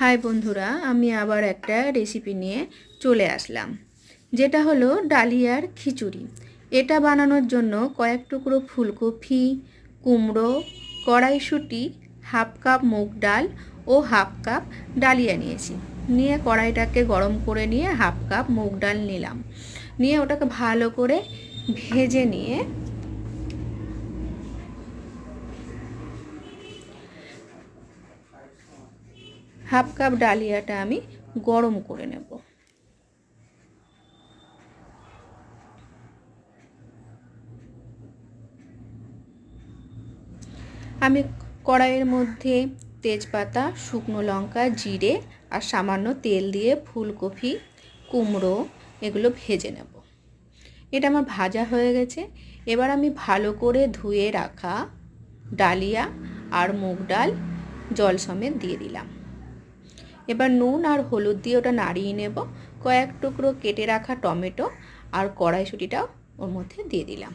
High বন্ধুরা, আমি আবার একটা রেসিপি নিয়ে চলে আসলাম। যেটা হলো ডালিয়ার খিচুড়ি। এটা বানানোর জন্য কয়েক টুকরো ফুলকপি, কুমড়ো, কড়াইশুঁটি, হাফ কাপ মুগ ডাল ও হাফ কাপ ডালিয়া নিয়েছি। নিয়ে কড়াইটাকে গরম করে নিয়ে হাফ কাপ মুগ ডাল নিলাম। নিয়ে ওটাকে ভালো করে ভেজে নিয়ে হাফ কাপ ডালিয়াটা আমি গরম করে নেব। আমি কড়াইয়ের মধ্যে তেজপাতা, শুকনো লঙ্কা, জিরে আর সামান্য তেল দিয়ে ফুলকপি, কুমড়ো এগুলো ভেজে নেব। এটা আমার ভাজা হয়ে গেছে। এবার আমি ভালো করে ধুয়ে রাখা ডালিয়া আর মুগ ডাল জল সমেত দিয়ে দিলাম। এবার নুন আর হলুদ দিয়ে ওটা নাড়িয়ে নেব। কয়েক টুকরো কেটে রাখা টমেটো আর কড়াইশুটিটাও ওর মধ্যে দিয়ে দিলাম।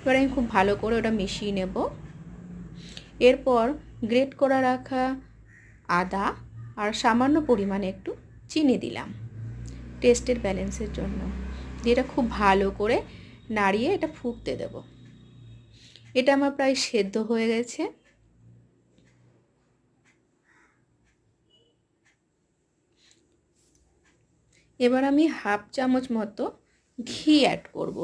এবার আমি খুব ভালো করে ওটা মিশিয়ে নেব। এরপর গ্রেট করা রাখা আদা আর সামান্য পরিমাণে একটু চিনি দিলাম টেস্টের ব্যালেন্সের জন্য। যেটা খুব ভালো করে নাড়িয়ে এটা ফুটতে দেব। এটা আমার প্রায় সেদ্ধ হয়ে গেছে। এবার আমি হাফ চামচ মতো ঘি অ্যাড করব।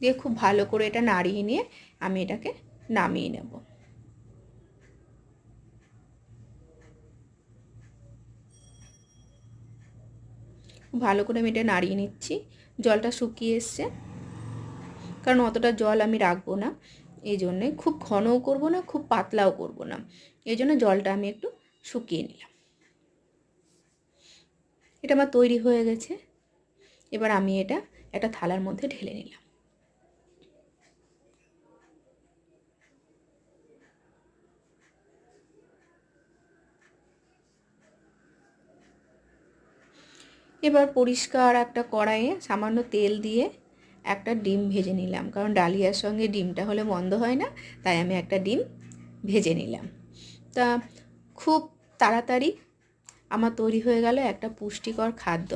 দিয়ে খুব ভালো করে এটা নাড়িয়ে নিয়ে আমি এটাকে নামিয়ে নেব। ভালো করে আমি এটা নাড়িয়ে নিচ্ছি। জলটা শুকিয়ে এসছে। কারণ অতটা জল আমি রাখব না। এই জন্যে খুব ঘনও করব না, খুব পাতলাও করব না। এই জন্য জলটা আমি একটু শুকিয়ে নিলাম। এটা আমার তৈরি হয়ে গেছে। এবার আমি এটা একটা থালার মধ্যে ঢেলে নিলাম। এবার পরিষ্কার একটা কড়াইয়ে সামান্য তেল দিয়ে একটা ডিম ভেজে নিলাম। কারণ ডালিয়ার সঙ্গে ডিমটা হলে মন্দ হয় না, তাই আমি একটা ডিম ভেজে নিলাম। তা খুব তাড়াতাড়ি আমার তৈরি হয়ে গেল একটা পুষ্টিকর খাদ্য।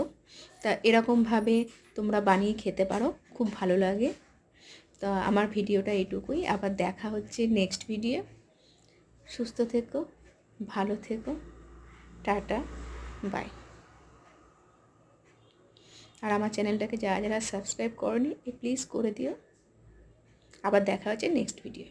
তা এরকমভাবে তোমরা বানিয়ে খেতে পারো, খুব ভালো লাগে। তা আমার ভিডিওটা এটুকুই। আবার দেখা হচ্ছে নেক্সট ভিডিও সুস্থ থেকো, ভালো থেকো। টাটা বাই আর আমার চ্যানেলটাকে যারা যারা সাবস্ক্রাইব করনি প্লিজ করে দিও। আবার দেখা হচ্ছে নেক্সট ভিডিও